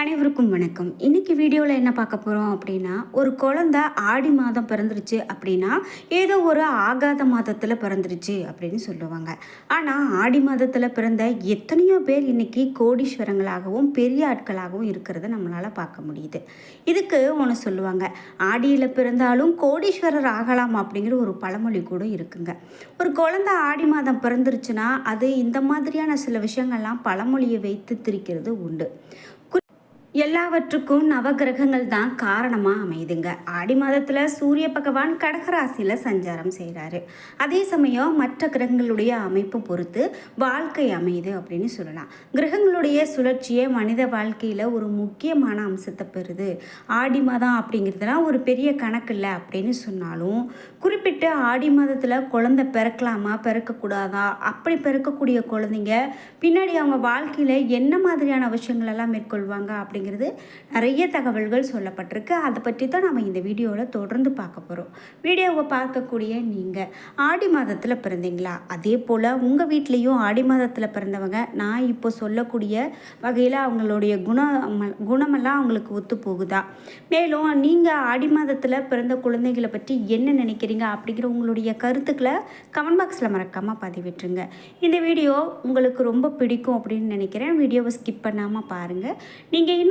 அனைவருக்கும் வணக்கம். இன்னைக்கு வீடியோவில் என்ன பார்க்க போகிறோம் அப்படின்னா ஒரு குழந்த ஆடி மாதம் பிறந்துருச்சு அப்படின்னா ஏதோ ஒரு ஆகாத மாதத்தில் பிறந்துருச்சு அப்படின்னு சொல்லுவாங்க. ஆனால் ஆடி மாதத்தில் பிறந்த எத்தனையோ பேர் இன்னைக்கு கோடீஸ்வரங்களாகவும் பெரிய ஆட்களாகவும் இருக்கிறத நம்மளால் பார்க்க முடியுது. இதுக்கு ஒன்று சொல்லுவாங்க. ஆடியில் பிறந்தாலும் கோடீஸ்வரர் ஆகலாம் அப்படிங்கிற ஒரு பழமொழி கூட இருக்குங்க. ஒரு குழந்தை ஆடி மாதம் பிறந்துருச்சுன்னா அது இந்த மாதிரியான சில விஷயங்கள்லாம் பழமொழியை வைத்து திரிக்கிறது உண்டு. எல்லாவற்றுக்கும் நவகிரகங்கள் தான் காரணமாக அமையுதுங்க. ஆடி மாதத்தில் சூரிய பகவான் கடகராசியில் சஞ்சாரம் செய்கிறாரு அதே சமயம் மற்ற கிரகங்களுடைய அமைப்பு பொறுத்து வாழ்க்கை அமையுது அப்படின்னு சொல்லலாம். கிரகங்களுடைய சுழற்சியே மனித வாழ்க்கையில் ஒரு முக்கியமான அம்சத்தை பெறுது. ஆடி மாதம் அப்படிங்கிறதுலாம் ஒரு பெரிய கணக்கு இல்லை அப்படின்னு சொன்னாலும் குறிப்பிட்டு ஆடி மாதத்தில் குழந்தை பிறக்கலாமா பிறக்கக்கூடாதா அப்படி பிறக்கக்கூடிய குழந்தைங்க பின்னாடி அவங்க வாழ்க்கையில் என்ன மாதிரியான விஷயங்களெல்லாம் மேற்கொள்வாங்க அப்படி அப்படிங்கிறது நிறைய தகவல்கள் சொல்லப்பட்டிருக்கு. அதை பற்றி தான் நம்ம இந்த வீடியோவில் தொடர்ந்து பார்க்க போகிறோம் வீடியோவை பார்க்கக்கூடிய நீங்கள் ஆடி மாதத்தில் பிறந்தீங்களா? அதே போல் உங்கள் வீட்லேயும் ஆடி மாதத்தில் பிறந்தவங்க நான் இப்போ சொல்லக்கூடிய வகையில் அவங்களுடைய குணம் குணமெல்லாம் அவங்களுக்கு ஒத்து போகுதா? மேலும் நீங்கள் ஆடி மாதத்தில் பிறந்த குழந்தைகளை பற்றி என்ன நினைக்கிறீங்க? அப்படிங்கிற உங்களுடைய கருத்துக்களை கமெண்ட் பாக்ஸில் மறக்காமல் பதிவிட்டுருங்க. இந்த வீடியோ உங்களுக்கு ரொம்ப பிடிக்கும் அப்படின்னு நினைக்கிறேன். வீடியோவை ஸ்கிப் பண்ணாமல் பாருங்கள் நீங்கள் இன்னும்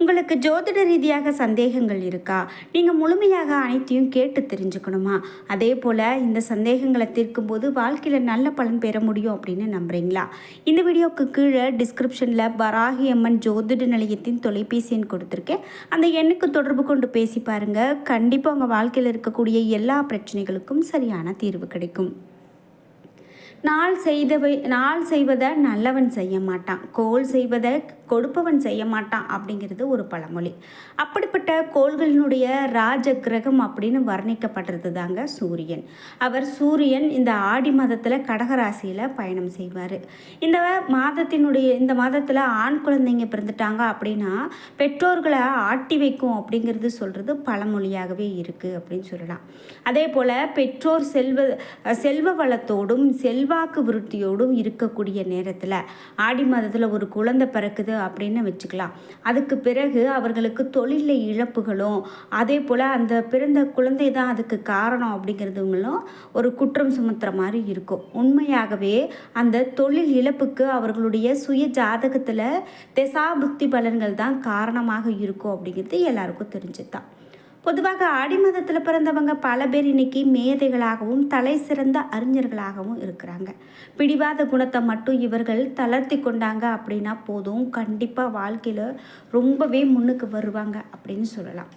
உங்களுக்கு ஜோதிட ரீதியாக சந்தேகங்கள் இருக்கா? நீங்கள் முழுமையாக அனைத்தையும் கேட்டு தெரிஞ்சுக்கணுமா? அதே போல் இந்த சந்தேகங்களை தீர்க்கும் போது வாழ்க்கையில் நல்ல பலன் பெற முடியும் அப்படின்னு நம்புறீங்களா? இந்த வீடியோவுக்கு கீழே டிஸ்கிரிப்ஷனில் வராகி அம்மன் ஜோதிட நிலையத்தின் தொலைபேசி எண் கொடுத்துருக்கேன். அந்த எண்ணுக்கு தொடர்பு கொண்டு பேசி பாருங்கள் கண்டிப்பாக உங்கள் வாழ்க்கையில் இருக்கக்கூடிய எல்லா பிரச்சனைகளுக்கும் சரியான தீர்வு கிடைக்கும். நாள் செய்தவை நாள் செய்வதை நல்லவன் செய்ய மாட்டான். கோல் செய்வதை கொடுப்பவன் செய்ய மாட்டான் அப்படிங்கிறது ஒரு பழமொழி. அப்படிப்பட்ட கோள்களினுடைய ராஜ கிரகம் அப்படின்னு வர்ணிக்கப்படுறது தாங்க சூரியன். அவர் சூரியன் இந்த ஆடி மாதத்தில் கடகராசியில் பயணம் செய்வார். இந்த மாதத்தினுடைய இந்த மாதத்தில் ஆண் குழந்தைங்க பிறந்துட்டாங்க அப்படின்னா பெற்றோர்களை ஆட்டி வைக்கும் அப்படிங்கிறது சொல்கிறது பழமொழியாகவே இருக்குது அப்படின்னு சொல்லலாம். அதே போல் பெற்றோர் செல்வ செல்வ வளத்தோடும் செல்வ செல்வாக்கு விருத்தியோடும் இருக்கக்கூடிய நேரத்தில் ஆடி மாதத்தில் ஒரு குழந்தை பிறக்குது அப்படின்னு வச்சுக்கலாம். அதுக்கு பிறகு அவர்களுக்கு தொழிலில் இழப்புகளும் அதே போல் அந்த பிறந்த குழந்தை தான் அதுக்கு காரணம் அப்படிங்கிறதுங்களும் ஒரு குற்றம் சுமத்துற மாதிரி இருக்கும். உண்மையாகவே அந்த தொழில் இழப்புக்கு அவர்களுடைய சுய ஜாதகத்தில் திசா புத்தி பலன்கள் தான் காரணமாக இருக்கும் அப்படிங்கிறது எல்லாருக்கும் தெரிஞ்சுதான் பொதுவாக ஆடி மாதத்தில் பிறந்தவங்க பல பேர் இன்னைக்கு மேதைகளாகவும் தலை சிறந்த அறிஞர்களாகவும் இருக்கிறாங்க. பிடிவாத குணத்தை மட்டும் இவர்கள் தளர்த்தி கொண்டாங்க அப்படின்னா போதும். கண்டிப்பாக வாழ்க்கையில் ரொம்பவே முன்னுக்கு வருவாங்க அப்படின்னு சொல்லலாம்.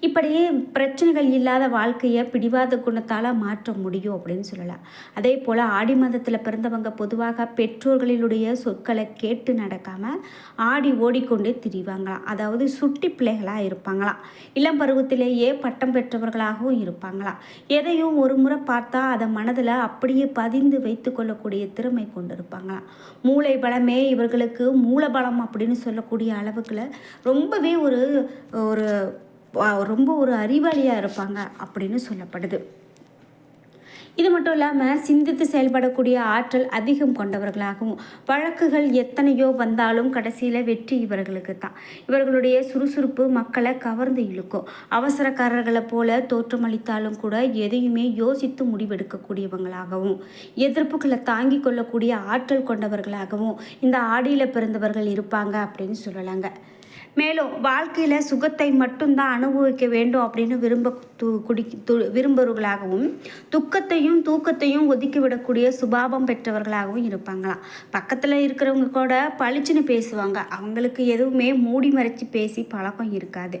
இப்படியே பிரச்சனைகள் இல்லாத வாழ்க்கையை பிடிவாத குணத்தால் மாற்ற முடியும் அப்படின்னு சொல்லலாம். அதே போல் ஆடி மாதத்தில் பிறந்தவங்க பொதுவாக பெற்றோர்களினுடைய சொற்களை கேட்டு நடக்காமல் ஆடி ஓடிக்கொண்டே திரிவாங்களாம். அதாவது சுட்டி பிள்ளைகளாக இருப்பாங்களாம். இளம் பருவத்திலேயே பட்டம் பெற்றவர்களாகவும் இருப்பாங்களாம். எதையும் ஒரு முறை பார்த்தா அதை மனதில் அப்படியே பதிந்து வைத்து கொள்ளக்கூடிய திறமை கொண்டிருப்பாங்களாம். மூளை பலமே இவர்களுக்கு மூலபலம் அப்படின்னு சொல்லக்கூடிய அளவுக்குள்ள ரொம்பவே ஒரு ஒரு ரொம்ப ஒரு அறிவாளியாக இருப்பாங்க அப்படின்னு சொல்லப்படுது. இது மட்டும் இல்லாமல் சிந்தித்து செயல்படக்கூடிய ஆற்றல் அதிகம் கொண்டவர்களாகவும் வழக்குகள் எத்தனையோ வந்தாலும் கடைசியில் வெற்றி இவர்களுக்கு தான் இவர்களுடைய சுறுசுறுப்பு மக்களை கவர்ந்து இழுக்கும். அவசரக்காரர்களை போல தோற்றமளித்தாலும் கூட எதையுமே யோசித்து முடிவெடுக்கக்கூடியவங்களாகவும் எதிர்ப்புகளை தாங்கி கொள்ளக்கூடிய ஆற்றல் கொண்டவர்களாகவும் இந்த ஆடியில் பிறந்தவர்கள் இருப்பாங்க அப்படின்னு சொல்லலாங்க. மேலும் வாழ்க்கையில் சுகத்தை மட்டும்தான் அனுபவிக்க வேண்டும் அப்படின்னு விரும்ப து குடி து விரும்புவர்களாகவும் துக்கத்தையும் தூக்கத்தையும் ஒதுக்கி விடக்கூடிய சுபாவம் பெற்றவர்களாகவும் இருப்பாங்களாம். பக்கத்தில் இருக்கிறவங்க கூட பளிச்சுன்னு பேசுவாங்க. அவங்களுக்கு எதுவுமே மூடி மறைச்சி பேசி பழக்கம் இருக்காது.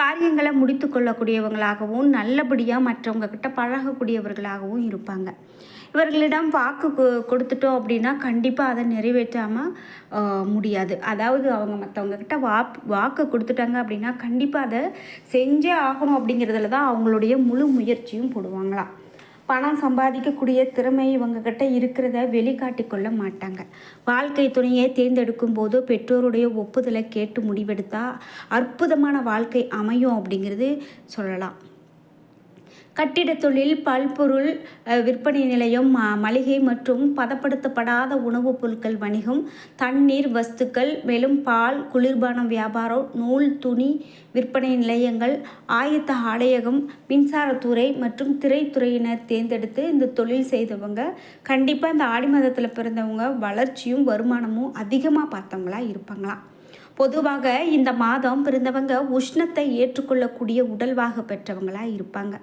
காரியங்களை முடித்து கொள்ளக்கூடியவங்களாகவும் நல்லபடியாக மற்றவங்க கிட்ட பழகக்கூடியவர்களாகவும் இருப்பாங்க. இவர்களிடம் வாக்கு கொடுத்துட்டோம் அப்படின்னா கண்டிப்பாக அதை நிறைவேற்றாமல் முடியாது. அதாவது அவங்க மற்றவங்கக்கிட்ட வாப் வா வாக்கு கொடுத்துட்டாங்க அப்படின்னா கண்டிப்பாக அதை செஞ்சே ஆகணும் அப்படிங்கிறதுல தான் அவங்களுடைய முழு முயற்சியும் போடுவாங்களாம் பணம் சம்பாதிக்கக்கூடிய திறமை இவங்கக்கிட்ட இருக்கிறத வெளிக்காட்டி கொள்ள மாட்டாங்க. வாழ்க்கை துணையை தேர்ந்தெடுக்கும் போது பெற்றோருடைய ஒப்புதலை கேட்டு முடிவெடுத்தால் அற்புதமான வாழ்க்கை அமையும் அப்படிங்கிறது சொல்லலாம். கட்டிடத் தொழில் பல்பொருள் விற்பனை நிலையம் ம- மளிகை மற்றும் பதப்படுத்தப்படாத உணவுப் பொருட்கள் வணிகம் தண்ணீர் வஸ்துக்கள் மேலும் பால் குளிர்பானம் வியாபாரம் நூல் துணி விற்பனை நிலையங்கள் ஆயத்த ஆலயகம் மின்சாரத்துறை மற்றும் திரைத்துறையினர் தேர்ந்தெடுத்து இந்த தொழில் செய்தவங்க. கண்டிப்பாக இந்த ஆடி மாதத்தில் பிறந்தவங்க வளர்ச்சியும் வருமானமும் அதிகமாக பார்த்தவங்களா இருப்பாங்களாம் பொதுவாக இந்த மாதம் பிறந்தவங்க உஷ்ணத்தை ஏற்றுக்கொள்ளக்கூடிய உடல்வாக பெற்றவங்களாக இருப்பாங்க.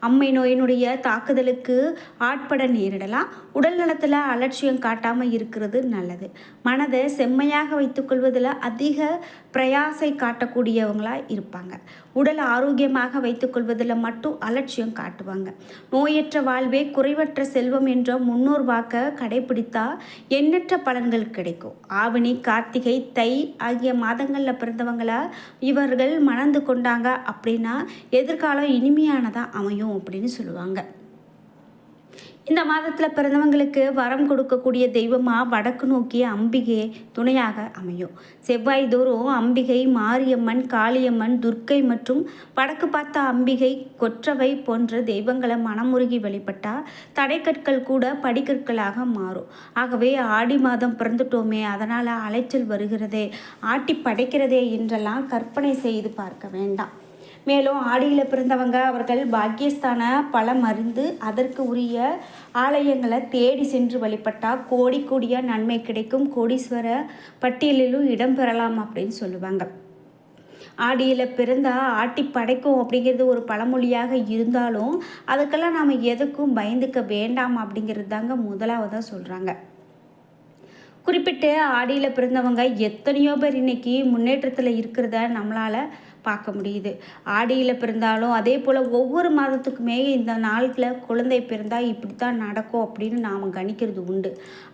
அம்மை நோயினுடைய தாக்குதலுக்கு ஆட்பட நேரிடலாம். உடல் நலத்தில் அலட்சியம் காட்டாமல் இருக்கிறது நல்லது. மனதை செம்மையாக வைத்துக்கொள்வதில் அதிக பிரயாசை காட்டக்கூடியவங்களா இருப்பாங்க. உடல் ஆரோக்கியமாக வைத்துக்கொள்வதில் மட்டும் அலட்சியம் காட்டுவாங்க. நோயற்ற வாழ்வே குறைவற்ற செல்வம் என்ற முன்னோர் வாக்க கடைபிடித்தா எண்ணற்ற பலன்கள் கிடைக்கும். ஆவணி கார்த்திகை தை ஆகிய மாதங்களில் பிறந்தவங்கள இவர்கள் மணந்து கொண்டாங்க அப்படின்னா எதிர்காலம் இனிமையானதாக அமையும் அப்படின்னு சொல்லுவாங்க. இந்த மாதத்தில் பிறந்தவங்களுக்கு வரம் கொடுக்கக்கூடிய தெய்வமாக வடக்கு நோக்கிய அம்பிகை துணையாக அமையும். செவ்வாய் தோறும் அம்பிகை மாரியம்மன் காளியம்மன் துர்க்கை மற்றும் வடக்கு பார்த்த அம்பிகை கொற்றவை போன்ற தெய்வங்களை மனமுருகி வழிபட்டால் தடைக்கற்கள் கூட படிக்கற்களாக மாறும். ஆகவே ஆடி மாதம் பிறந்துட்டோமே அதனால் அலைச்சல் வருகிறதே ஆட்டி படைக்கிறதே என்றெல்லாம் கற்பனை செய்து பார்க்க வேண்டாம். மேலும் ஆடியில் பிறந்தவங்க அவர்கள் பாக்கியஸ்தான பல மருந்து அதற்கு உரிய ஆலயங்களை தேடி சென்று வழிபட்டால் கோடி கோடிய நன்மை கிடைக்கும். கோடீஸ்வர பட்டியலிலும் இடம் பெறலாம் அப்படின்னு சொல்லுவாங்க. ஆடியில் பிறந்தால் ஆட்டி படைக்கும் அப்படிங்கிறது ஒரு பழமொழியாக இருந்தாலும் அதுக்கெல்லாம் நாம் எதுக்கும் பயந்துக்க வேண்டாம் அப்படிங்கிறது தாங்க முதலாவதாக சொல்கிறாங்க குறிப்பிட்டு ஆடியில் பிறந்தவங்க எத்தனையோ பேர் இன்னைக்கு முன்னேற்றத்தில் இருக்கிறத நம்மளால் பார்க்க முடியுது. ஆடியில் பிறந்தாலும் அதே போல் ஒவ்வொரு மாதத்துக்குமே இந்த நாளில் குழந்தை பிறந்தால் இப்படி தான் நடக்கும் அப்படின்னு நாம் கணிக்கிறது உண்டு.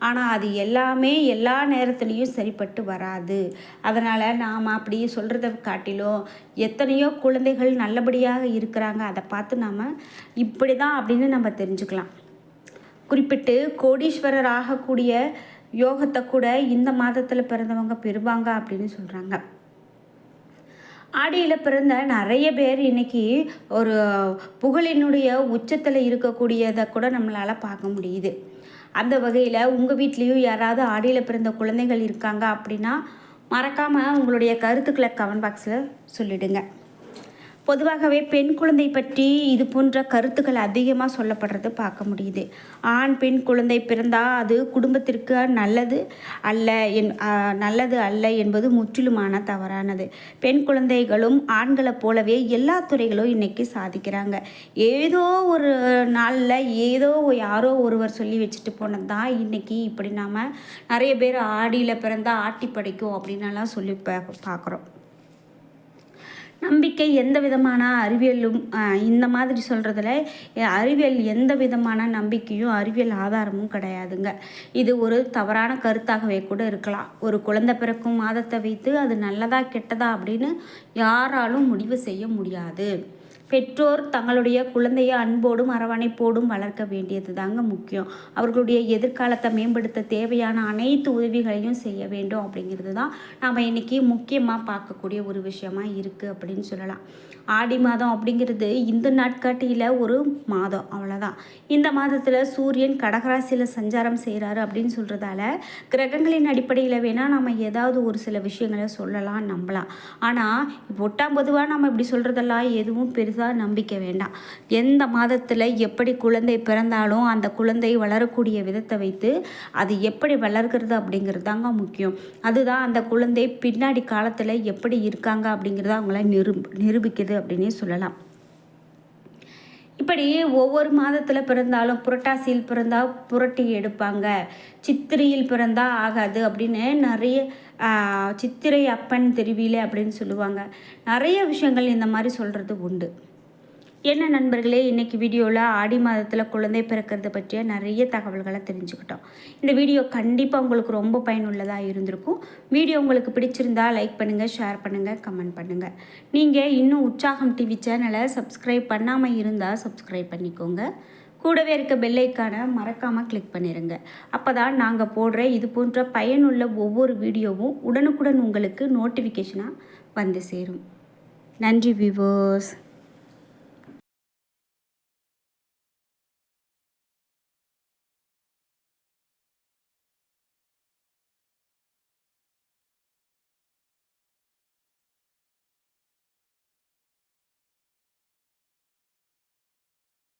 ஆனால் அது எல்லாமே எல்லா நேரத்துலேயும் சரிப்பட்டு வராது. அதனால் நாம் அப்படி சொல்கிறத காட்டிலும் எத்தனையோ குழந்தைகள் நல்லபடியாக இருக்கிறாங்க. அதை பார்த்து நாம் இப்படி தான் அப்படின்னு நம்ம தெரிஞ்சுக்கலாம். குறிப்பிட்டு கோடீஸ்வரர் ஆகக்கூடிய யோகத்தை கூட இந்த மாதத்தில் பிறந்தவங்க பெறுவாங்க அப்படின்னு சொல்கிறாங்க ஆடியில் பிறந்த நிறைய பேர் இன்றைக்கி ஒரு புகழினுடைய உச்சத்தில் இருக்கக்கூடியதை கூட நம்மளால் பார்க்க முடியுது. அந்த வகையில் உங்கள் வீட்லேயும் யாராவது ஆடியில் பிறந்த குழந்தைகள் இருக்காங்க அப்படின்னா மறக்காமல் உங்களுடைய கருத்துக்களை கமெண்ட் பாக்ஸில் சொல்லிவிடுங்க பொதுவாகவே பெண் குழந்தை பற்றி இது போன்ற கருத்துக்கள் அதிகமாக சொல்லப்படுறது பார்க்க முடியுது. ஆண் பெண் குழந்தை பிறந்தால் அது குடும்பத்திற்கு நல்லது அல்ல என் நல்லது அல்ல என்பது முற்றிலுமான தவறானது. பெண் குழந்தைகளும் ஆண்களைப் போலவே எல்லா துறைகளும் இன்றைக்கி சாதிக்கிறாங்க. ஏதோ ஒரு நாளில் ஏதோ யாரோ ஒருவர் சொல்லி வச்சுட்டு போனது தான் இன்றைக்கி இப்படி நாம் நிறைய பேர் ஆடியில் பிறந்தால் ஆட்டி படைக்கும் அப்படின்னலாம் சொல்லி பா பார்க்குறோம். நம்பிக்கை எந்த விதமான அறிவியலும் இந்த மாதிரி சொல்கிறதுல அறிவியல் எந்த விதமான நம்பிக்கையும் அறிவியல் ஆதாரமும் கிடையாதுங்க. இது ஒரு தவறான கருத்தாகவே கூட இருக்கலாம். ஒரு குழந்தை பிறக்கும் மாதத்தை வைத்து அது நல்லதா கெட்டதா அப்படின்னு யாராலும் முடிவு செய்ய முடியாது. பெற்றோர் தங்களுடைய குழந்தையை அன்போடும் அரவணைப்போடும் வளர்க்க வேண்டியது தாங்க முக்கியம். அவர்களுடைய எதிர்காலத்தை மேம்படுத்த தேவையான அனைத்து உதவிகளையும் செய்ய வேண்டும் அப்படிங்கிறது தான் நாம் இன்னைக்கு முக்கியமாக பார்க்கக்கூடிய ஒரு விஷயமா இருக்குது அப்படின்னு சொல்லலாம். ஆடி மாதம் அப்படிங்கிறது இந்த நாட்காட்டியில் ஒரு மாதம் அவ்வளோதான் இந்த மாதத்தில் சூரியன் கடகராசியில் சஞ்சாரம் செய்கிறாரு அப்படின்னு சொல்கிறதால கிரகங்களின் அடிப்படையில் வேணால் நம்ம ஏதாவது ஒரு சில விஷயங்களை சொல்லலாம் நம்பலாம். ஆனால் இப்போ பொதுவாக நம்ம இப்படி சொல்கிறதெல்லாம் எதுவும் பெருசாக நம்பிக்கை வேண்டாம். எந்த மாதத்தில் எப்படி குழந்தை பிறந்தாலும் அந்த குழந்தை வளரக்கூடிய விதத்தை வைத்து அது எப்படி வளர்கிறது அப்படிங்கிறது தாங்க முக்கியம். அதுதான் அந்த குழந்தை பின்னாடி காலத்தில் எப்படி இருக்காங்க அப்படிங்கிறத அவங்கள நிரூ நிரூபிக்குது அப்படின்னே சொல்லலாம். இப்படி ஒவ்வொரு மாதத்தில் பிறந்தாலும் புரட்டாசியில் பிறந்தால் புரட்டி எடுப்பாங்க. சித்திரையில் பிறந்தால் ஆகாது அப்படின்னு நிறைய சித்திரை அப்பன் தெருவில அப்படின்னு சொல்லுவாங்க. நிறைய விஷயங்கள் இந்த மாதிரி சொல்கிறது உண்டு. என்ன நண்பர்களே இன்றைக்கி வீடியோவில் ஆடி மாதத்தில் குழந்தை பிறக்கிறது பற்றிய நிறைய தகவல்களை தெரிஞ்சுக்கிட்டோம். இந்த வீடியோ கண்டிப்பாக உங்களுக்கு ரொம்ப பயனுள்ளதாக இருந்திருக்கும். வீடியோ உங்களுக்கு பிடிச்சிருந்தா லைக் பண்ணுங்கள் ஷேர் பண்ணுங்கள் கமெண்ட் பண்ணுங்கள் நீங்கள் இன்னும் உற்சாகம் டிவி சேனலை சப்ஸ்கிரைப் பண்ணாமல் இருந்தால் சப்ஸ்கிரைப் பண்ணிக்கோங்க. கூடவே இருக்க பெல்லைக்கான மறக்காமல் கிளிக் பண்ணிடுங்க அப்போ தான் நாங்கள் போடுற இது போன்ற பயனுள்ள ஒவ்வொரு வீடியோவும் உடனுக்குடன் உங்களுக்கு நோட்டிஃபிகேஷனாக வந்து சேரும். நன்றி விவோஸ்